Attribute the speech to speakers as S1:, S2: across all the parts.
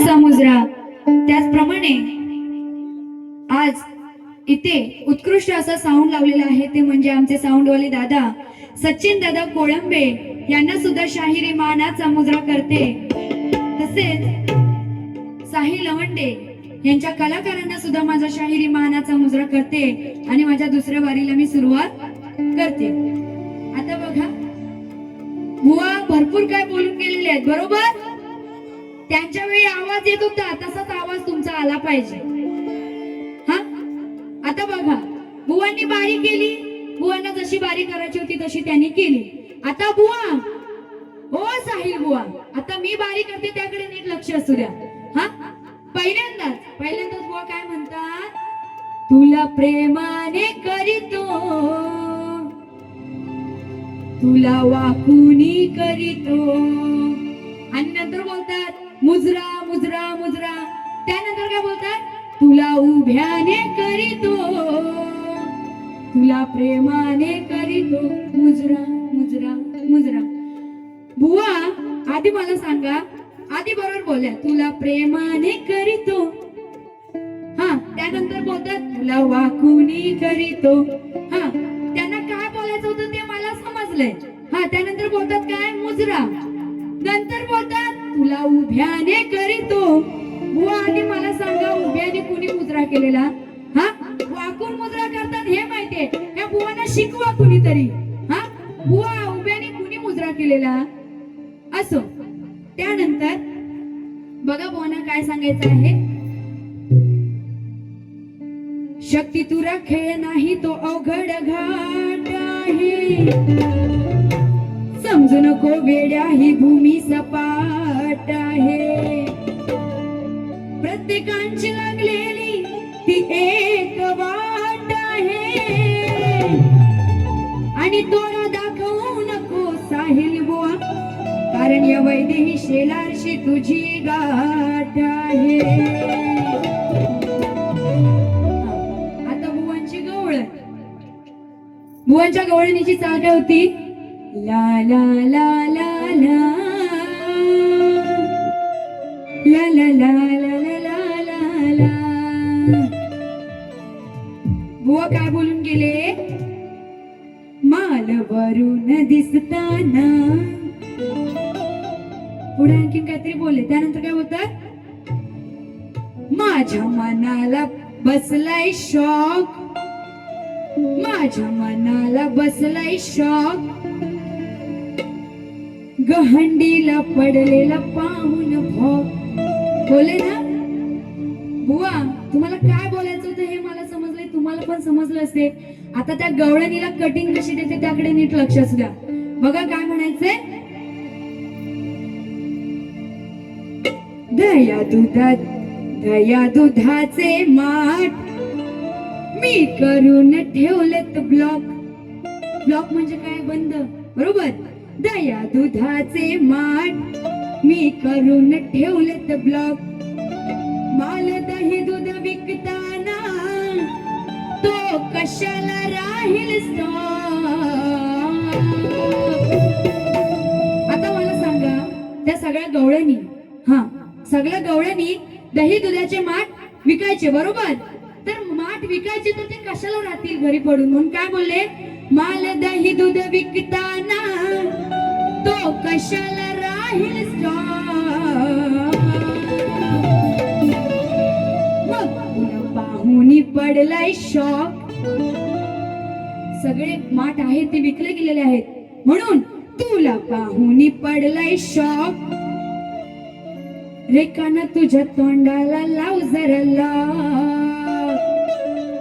S1: मुजरा. त्याचप्रमाणे आज इथे उत्कृष्ट असा साऊंड लावलेला आहे ते म्हणजे आमचे साऊंडवाले दादा. सचिन दादा कोळंबे यांना सुद्धा शाहिरी मानाचा मुजरा करते. तसेच साही लवंडे यांच्या कलाकारांना सुद्धा माझा शाहिरी मानाचा मुजरा करते आणि माझ्या दुसऱ्या वारीला मी सुरुवात करते. आता बघा. बुवा भरपूर काय बोलून गेलेले आहेत बरोबर? त्यांच्या वेळी आवाज येत होता तसाच आवाज तुमचा आला पाहिजे. हा? आता बघा बुवांनी बारी केली बुवांना जशी बारी करायची होती तशी त्यांनी केली. आता बुवा हो साहिल बुवा आता मी बारी करते त्याकडे नीट लक्ष असू द्या. हा? पहिल्यांदाच पहिल्यांदाच बुवा काय म्हणतात? तुला प्रेमाने करीतो. तुला वाकुनी करीतो. आणि नंतर बोलतात मुजरा मुजरा मुजरा. त्यानंतर काय बोलतात? तुला उभ्याने करीतो. तुला प्रेमाने करीतो. मुजरा मुजरा मुजरा. बुवा आधी मला सांगा. आधी बरोबर बोलल्या. तुला प्रेमाने करीतो. हा त्यानंतर बोलतात तुला वाकुनी करीतो. हा त्यांना काय बोलायचं होतं ते मला समजलंय. हा त्यानंतर बोलतात काय? मुजरा. नंतर बोलतात तुला उभ्याने करीतो. बुवा आधी मला सांगा उभ्याने कुणी मुद्रा केलेला? हा? वाकून मुद्रा करतात हे माहितीये या बुवांना शिकवा कुणीतरी. हा? बुवा उभ्याने कुणी मुद्रा केलेला? असो. त्यानंतर बघा बुवांना काय सांगायचं आहे. शक्ती तुरा खेळ नाही तो अवघड घाट आहे. समजू नको वेड्या ही भूमी सपाट आहे. प्रत्येकांची लागलेली ती एक वाट आहे. आणि तोरा दाखवू नको साहिल बुवा कारण या वैदेही शेलारशी तुझी गाठ आहे. आता बुवांची गवळ. बुवांच्या गवळणीची चाल काय होती. ला ला ला ला ला. ला ला ला ला ला ला ला बुवा काय बोलून गेले? माल वरून दिसताना. पुढे आणखीन काहीतरी बोलले. त्यानंतर काय बोलतात? माझ्या मनाला बसलाय शॉक. माझ्या मनाला बसलाय शॉक. गहंडीला पडलेला पाहून भोग बोले ना? बुवा तुम्हाला काय बोलायचं होतं हे मला समजलंय तुम्हाला पण समजलं असते आता त्या गवळणीला कटिंग कशी देते त्याकडे नीट लक्ष असू द्या. बघा काय म्हणायचंय. दया दुधात दया दुधाचे माठ. मी करून ठेवलेत ब्लॉक ब्लॉक म्हणजे काय? बंद. बरोबर? दया दुधाचे माठ. मी करून ठेवलेत ब्लॉक माल दही दूध विकताना तो कशाला राहील आता मला सांगा त्या सगळ्या गवळणी हा सगळ्या गवळणी दही दुधाचे माठ विकायचे बरोबर? तर माठ विकायचे तर ते कशाला राहतील घरी पडून? म्हणून काय बोलले? माल दही दूध विकताना तो कशाला राहील stock? पाहुणी पडलाय शॉक. सगळे माठ आहेत ते विकले गेलेले आहेत. म्हणून तुला पाहुणी पडलाय शॉक. रेखाना तुझ्या तोंडाला लाव जरा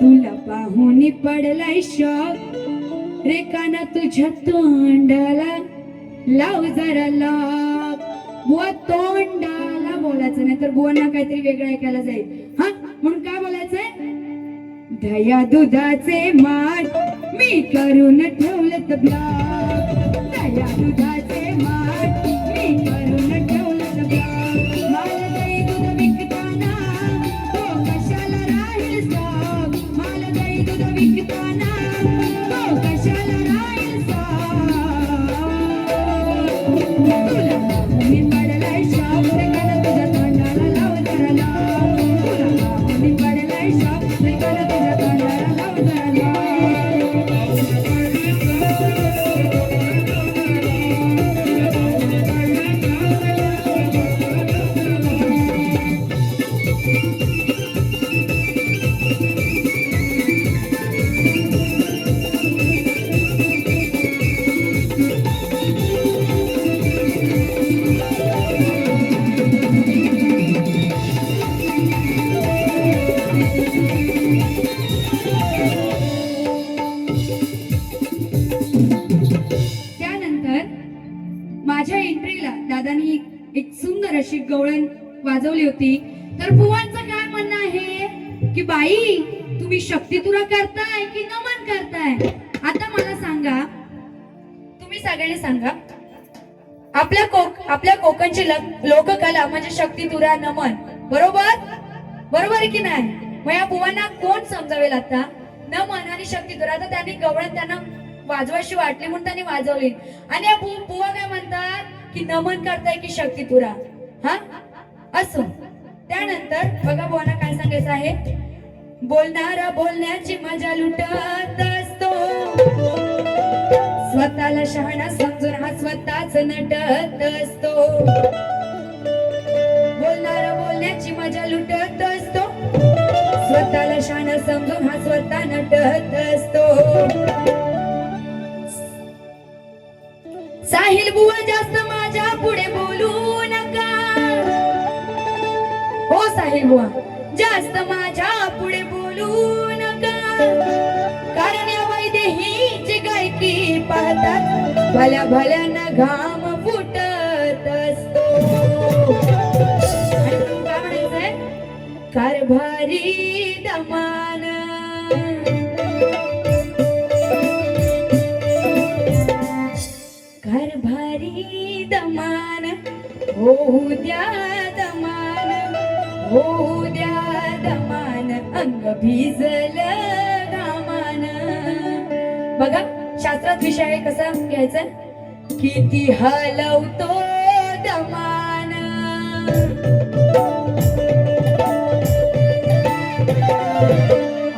S1: तुला पाहुणी पडलाय शॉक. रेखाना तुझ्या तोंडाला लाव जरा लाव बुवा तोंडाला बोलायचं नाही तर बुवांना काहीतरी वेगळं ऐकायला जाईल. हा? म्हणून काय बोलायचंय? दया दुधाचे माठ मी करून ठेवलं तबला. दया दुधाचे माठ आपल्या आपल्या कोकणची लोककला म्हणजे शक्ती तुरा नमन. बरोबर? बरोबर आहे की नाही? मग या बुवांना कोण समजावेल आता? नमन आणि शक्ती तुरा. तर त्यांनी गवळण त्यांना वाजवाशी वाटली म्हणून त्यांनी वाजवली. आणि या बुवा काय म्हणतात? की नमन करताय की शक्ती तुरा. हा? असो. त्यानंतर बघा बुवांना काय सांगायचं आहे? बोलणारा बोलण्याची मजा लुटत असतो. स्वतःला शहाणा समजून हा स्वतःच नटत असतो. बोलणारा बोलण्याची मजा लुटत असतो. स्वतःला शहाणा समजून हा स्वतः नटत असतो. साहिल बुवा जास्त माझ्या पुढे बोलू नका. हो साहिल बुवा जास्त माझ्या भल्या भल्यानं घाम फुटत असतो. कारभारी दमान. कारभारी दमान होऊ द्या दमान होऊ द्या दमान अंग भिजल घामान बघा शास्त्रात विषय आहे कसा घ्यायचा? किती हलवतो दमान.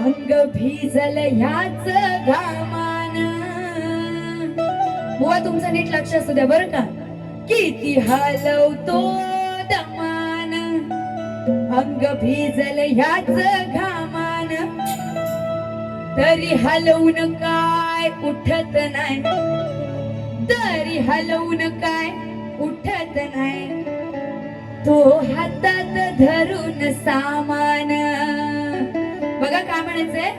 S1: अंग भिजल ह्याच घामान. बुवा तुमचं नीट लक्ष असू द्या बरं का. किती हलवतो दमान. अंग भिजल ह्याच घामान. तरी हलवू नका उठत नाही. तरी हलवून काय उठत नाही. तो हातात धरून सामान. बघा काय म्हणायचंय?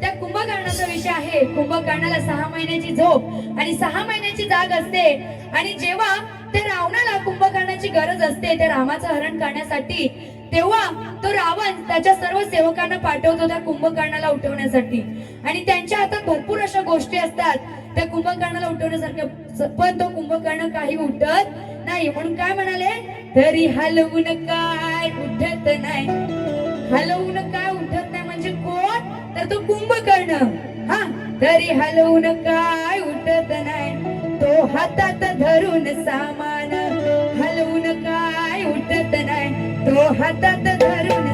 S1: त्या कुंभकर्णाचा विषय आहे. कुंभकर्णाला सहा महिन्याची झोप आणि सहा महिन्याची जाग असते. आणि जेव्हा त्या रावणाला कुंभकर्णाची गरज असते त्या रामाचं हरण करण्यासाठी तेव्हा तो रावण त्याच्या सर्व सेवकांना पाठवतो त्या कुंभकर्णाला उठवण्यासाठी. आणि त्यांच्या हातात भरपूर अशा गोष्टी असतात त्या कुंभकर्णाला उठवण्यासारख्या. पण तो कुंभकर्ण काही उठत नाही. म्हणून काय म्हणाले? तरी हलवून काय उठत नाही. हलवून काय उठत नाही म्हणजे कोण? तर तो कुंभकर्ण. हा? तरी हलवून काय उठत नाही. तो हातात धरून सामान हलवून काय उठत नाही. तो हातात धरून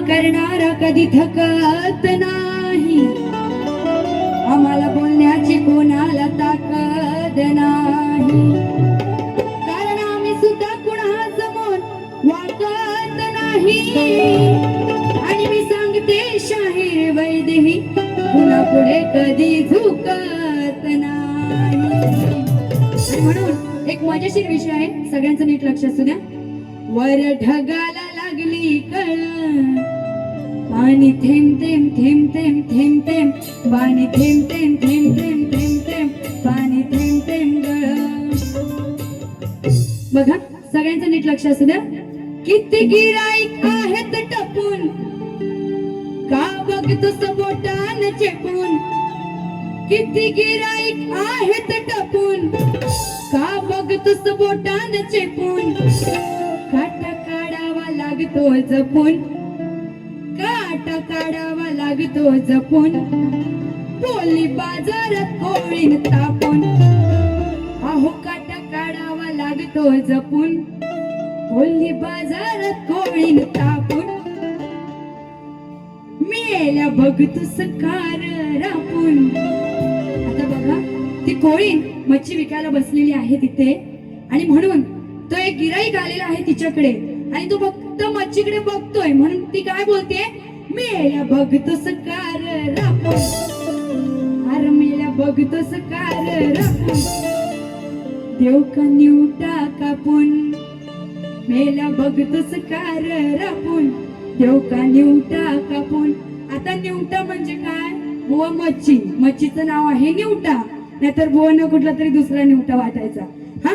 S1: करणारा कधी थकत नाही. आम्हाला बोलण्याची कोणाला ताकद नाही. कारण आम्ही सुद्धा कुणासमोर वाकत नाही. आणि मी सांगते शाहीर वैदेही कुणा पुढे कधी झुकत नाही. म्हणून एक मजेशीर विषय आहे. सगळ्यांचं नीट लक्ष असू द्या. वर ढगाला लागली कळ. आणि थेंब थेंब थेंब थेंब थेंब थेंब पाणी थेंब थेंब थेंब थेंब थेंब थेंब पाणी थेंब थेंब बघा सगळ्यांचं नीट लक्ष असू द्या. किती गिराईक आहेत टपून. का बघतोस बोटान चेपून. किती गिराईक आहेत टपून. का बघतोस बोटान चेपून. काटा काढावा लागतो जपून. काटा काढावा लागतो जपून. बोली बाजारात कोळीन तापून. अहो काटा काढावा लागतो जपून. बोली बाजारात कोळीन तापून. मेल्या बघतोस कार रापून. आता बघा ती कोळीन मच्छी विकायला बसलेली आहे तिथे. आणि म्हणून तो एक गिराईक आलेला आहे तिच्याकडे. आणि तो फक्त मच्छीकडे बघतोय. म्हणून ती काय बोलते मेल्या बघतोस कार रापून अरे मेळ्या बघतोस कार रापून देव का निवटा कापून. मेला बघतोस कार रापून. देव का निवटा कापून. आता निवटा म्हणजे काय? बुवा मच्छी. मच्छीचं नाव आहे निवटा. नाहीतर बुवानं कुठला तरी दुसरा निवटा वाटायचा. हा?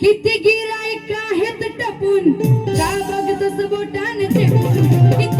S1: किती गिराईक आहेत टपून? का बघतोस बोटान ते किती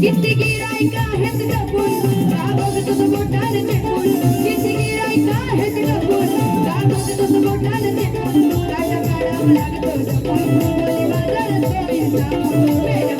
S1: किती गिराईक आहेत टपून का बघतोस बोटाने चेपून किती गिराईक आहेत टपून का बघतोस बोटाने चेपून काटा काढावा लागतो जपून बोली बाजारात कोळी टाकून मेला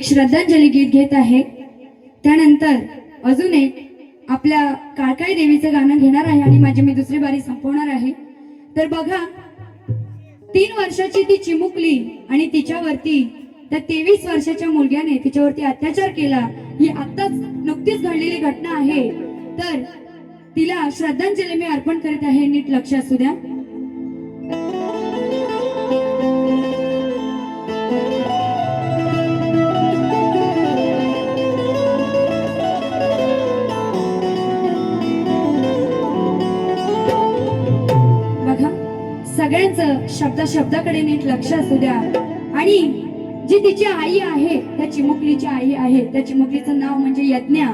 S1: एक श्रद्धांजली गीत घेत आहे. त्यानंतर अजून एक आपल्या काळकाई देवीचं गाणं घेणार आहे आणि माझी मी दुसरी बारी संपवणार आहे. तर बघा तीन वर्षाची ती चिमुकली आणि तिच्यावरती त्या तेवीस वर्षाच्या मुलग्याने तिच्यावरती अत्याचार केला ही आत्ताच नुकतीच घडलेली घटना आहे. तर तिला श्रद्धांजली मी अर्पण करीत आहे नीट लक्ष असू द्या. सगळ्यांचं शब्दा शब्दाकडे नीट लक्ष असू द्या. आणि जी तिची आई आहे त्या चिमुकलीची आई आहे त्या चिमुकलीचं नाव म्हणजे यज्ञा.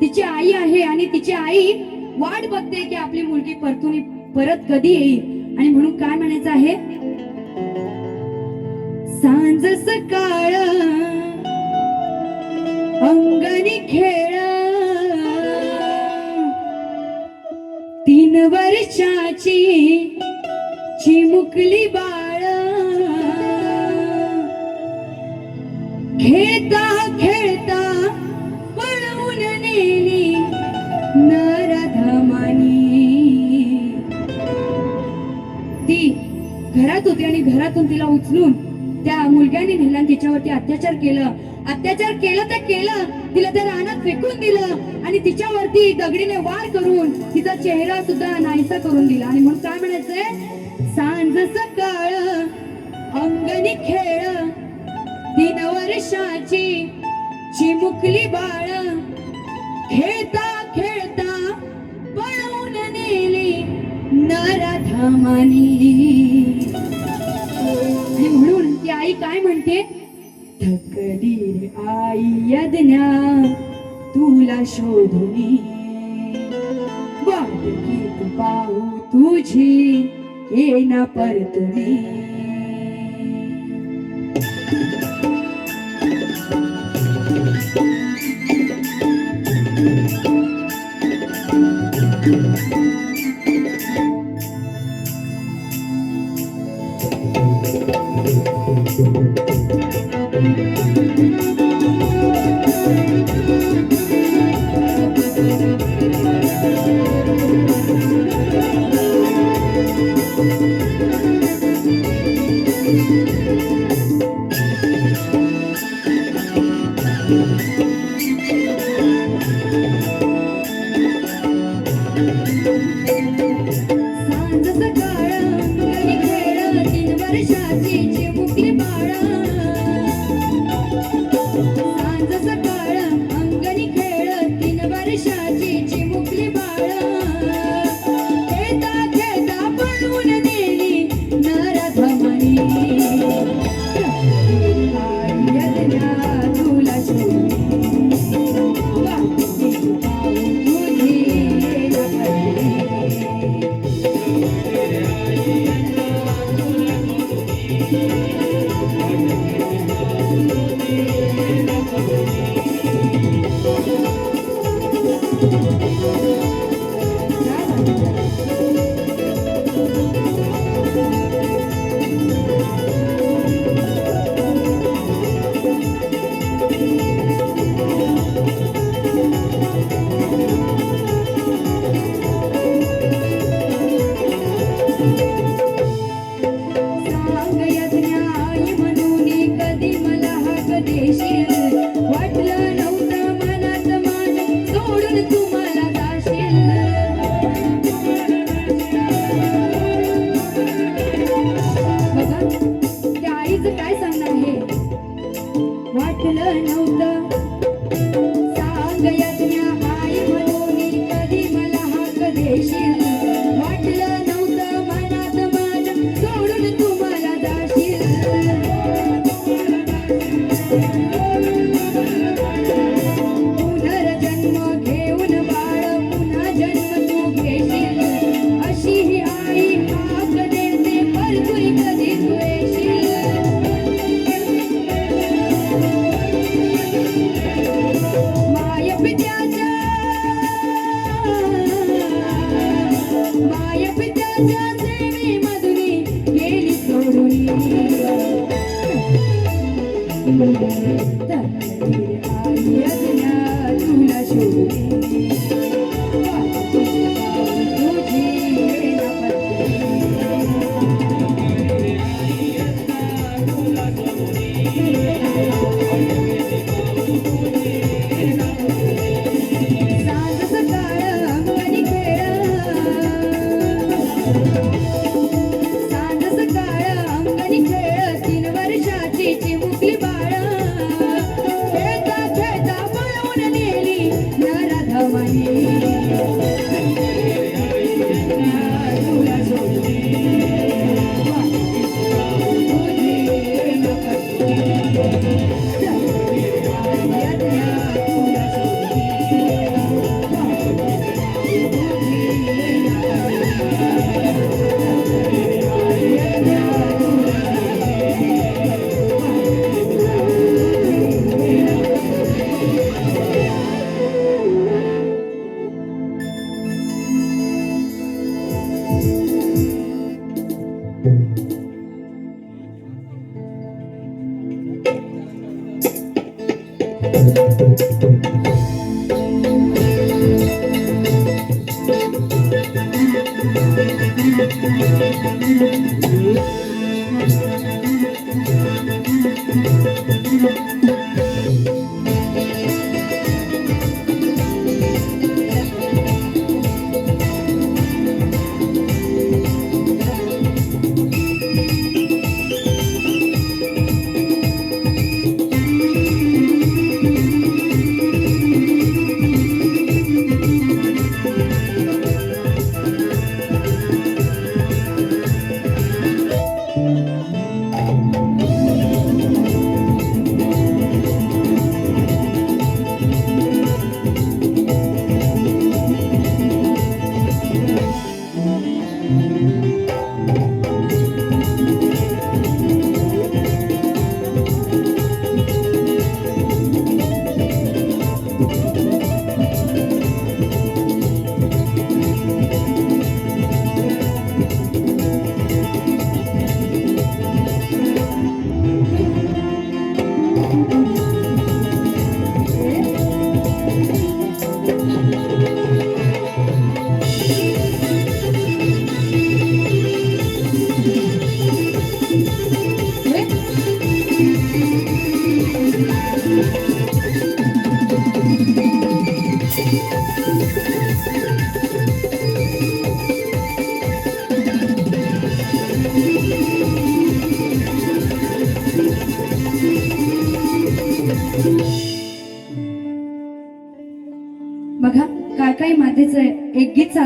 S1: तिची आई आहे आणि तिची आई वाट बघते की आपली मुलगी परतून परत कधी येईल. आणि म्हणून काय म्हणायचं आहे? सांज सकाळ अंगणी खेळ. तीन वर्षाची चिमुकली बाळ. खेळता खेळता पळवून नेली नरधमानी. ती घरात होती आणि घरातून तिला उचलून त्या मुलग्याने नेलं तिच्यावरती अत्याचार केलं. अत्याचार केलं तर केलं तिला त्या रानात फेकून दिलं आणि तिच्यावरती दगडीने वार करून तिचा चेहरा सुद्धा नाहीसा करून दिला. आणि म्हणून काय म्हणायचंय? सांज सकाळ अंगणी खेळ तीन वर्षाची चिमुकली बाळ. खेळता खेळता पळवून नेली नराधामानी. आणि म्हणून ती आई काय म्हणते? थकली आई यज्ञा तुला शोधून वाट की पाहू तुझी येना परतुनी सांज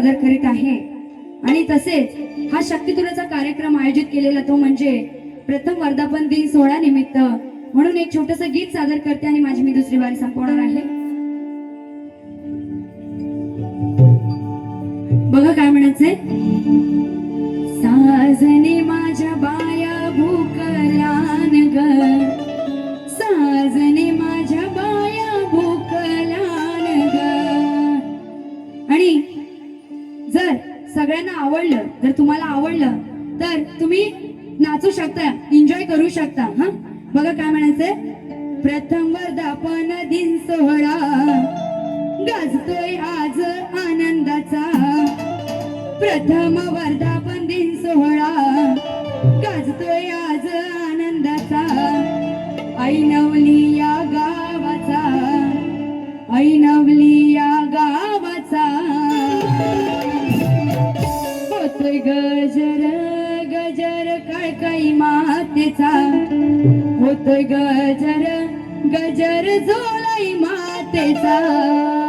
S1: सादर करीत आहे. आणि तसेच हा शक्तितुराचा कार्यक्रम आयोजित केलेला तो म्हणजे प्रथम वर्धापन दिन सोहळा निमित्त. म्हणून एक छोटस गीत सादर करते आणि माझी मी दुसरी वारी संपवणार आहे. बघा काय म्हणायचंय. साजने माझ्या बाया जर तुम्हाला आवडलं तर तुम्ही नाचू शकता एन्जॉय करू शकता हा? बघा काय म्हणायचंय. प्रथम वर्धापन दिन सोहळा. गाजतोय आज आनंदाचा. प्रथम वर्धापन दिन सोहळा. गाजतोय आज आनंदाचा. ऐनवली या गावाचा. ऐनवली नवली होतोय गजर गजर काय मातेचा. होतोय गजर गजर झोलाई मातेचा.